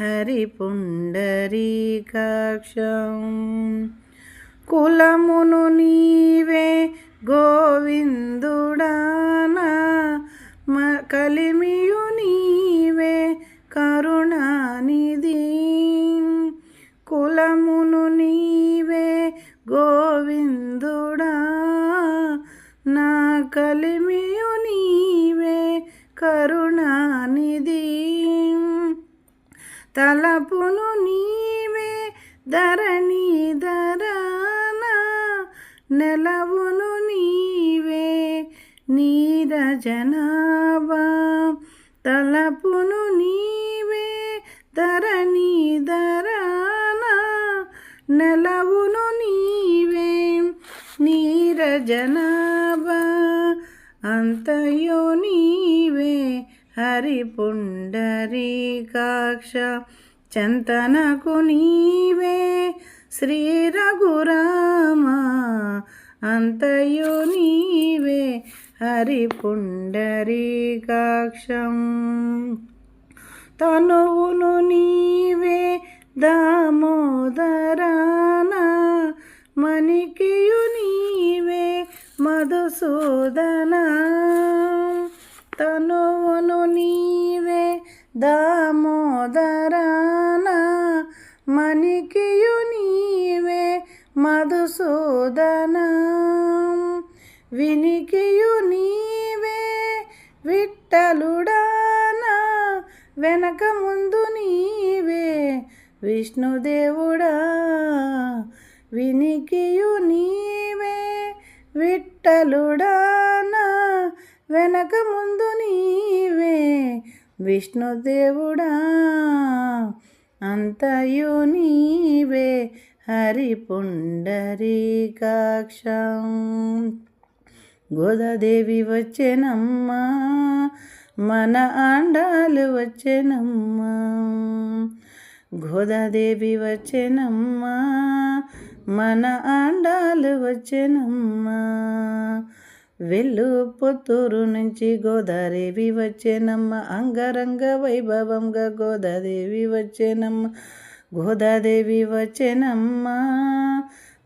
హరిపుండరీకాక్షం. కులమును నీవే గోవిందుడానా మ కలిమియు నీవే కరుణానిధి. కులమును నీవే గోవిందుడా నా కలిమియు నీవే కరుణానిధి. తలపును నీవే ధరణి ధరాన నెలవును నీవే నీరజనాభా. తలపును నీవే ధరణి ధరాన నెలవును నీవే నీరజనాభా. అంతయో నీవే హరిపుండరీకాక్ష చంతనకు నీవే శ్రీ రఘురామ అంతయు నీవే హరిపుండరీకాక్షం. తనువును నీవే దామోదరాన మణికియు నీవే మధుసూదన. తను నీవే దామోదరాన మణికియు నీవే మధుసూదన. వినికియు నీవే విట్టలుడానా వెనక ముందు నీవే విష్ణుదేవుడా. వినికియు నీవే విట్టలుడానా వెనక ముందు నీ విష్ణుదేవుడా అంతయు నీవే హరిపుండరీకాక్షం. గోదాదేవి వచ్చెనమ్మా మన ఆండాలు వచ్చెనమ్మా. గోదాదేవి వచ్చెనమ్మా మన ఆండాలు వచ్చెనమ్మా. వెళ్ళు పుత్తూరు నుంచి గోదాదేవి వచ్చేనమ్మ. అంగరంగ వైభవంగా గోదాదేవి వచ్చేనమ్మ. గోదాదేవి వచ్చేనమ్మ.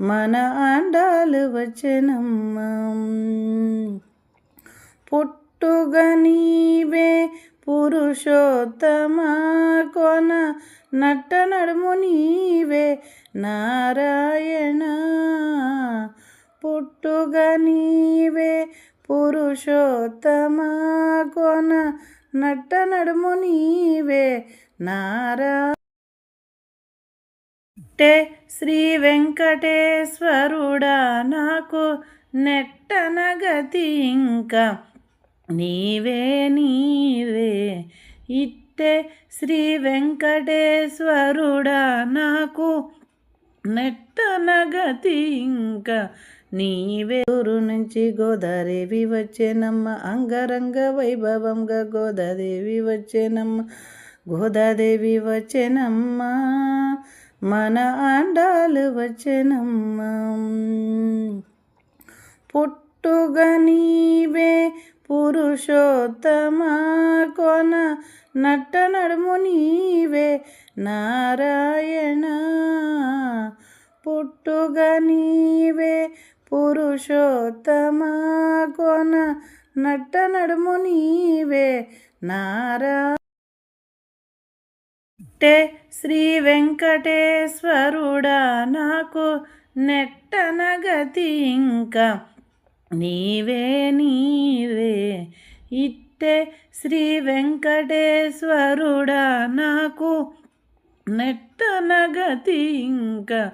మన ఆండాలు వచ్చేనమ్మ. పుట్టుగా నీవే పురుషోత్తమ కొన. నట్ట నడుము నీవే నారాయణ. పుట్టుగ నీవే పురుషోత్తమ కొన నట్ట నడుము నీవే నారా టే శ్రీ వెంకటేశ్వరుడా నాకు నెట్టన గతి ఇంకా నీవే నీవే ఇట్టే శ్రీ వెంకటేశ్వరుడా నాకు నెట్టన గతి ఇంకా నీవే ఊరు నుంచి గోదాదేవి వచ్చేనమ్మ అంగరంగ వైభవంగా గోదాదేవి వచ్చేనమ్మ గోదాదేవి వచ్చేనమ్మ మన ఆండాలు వచ్చేనమ్మ. పుట్టుగా నీవే పురుషోత్తమ కొన నట్ట నడుము నీవే నారాయణ. పుట్టుగా నీవే పురుషోత్తమ కొన నట్ట నడుము నీవే నారా టే శ్రీ వెంకటేశ్వరుడా నాకు నెట్టన గతి ఇంకా నీవే నీవే. ఇట్టే శ్రీ వెంకటేశ్వరుడా నాకు నెట్టన గతి ఇంకా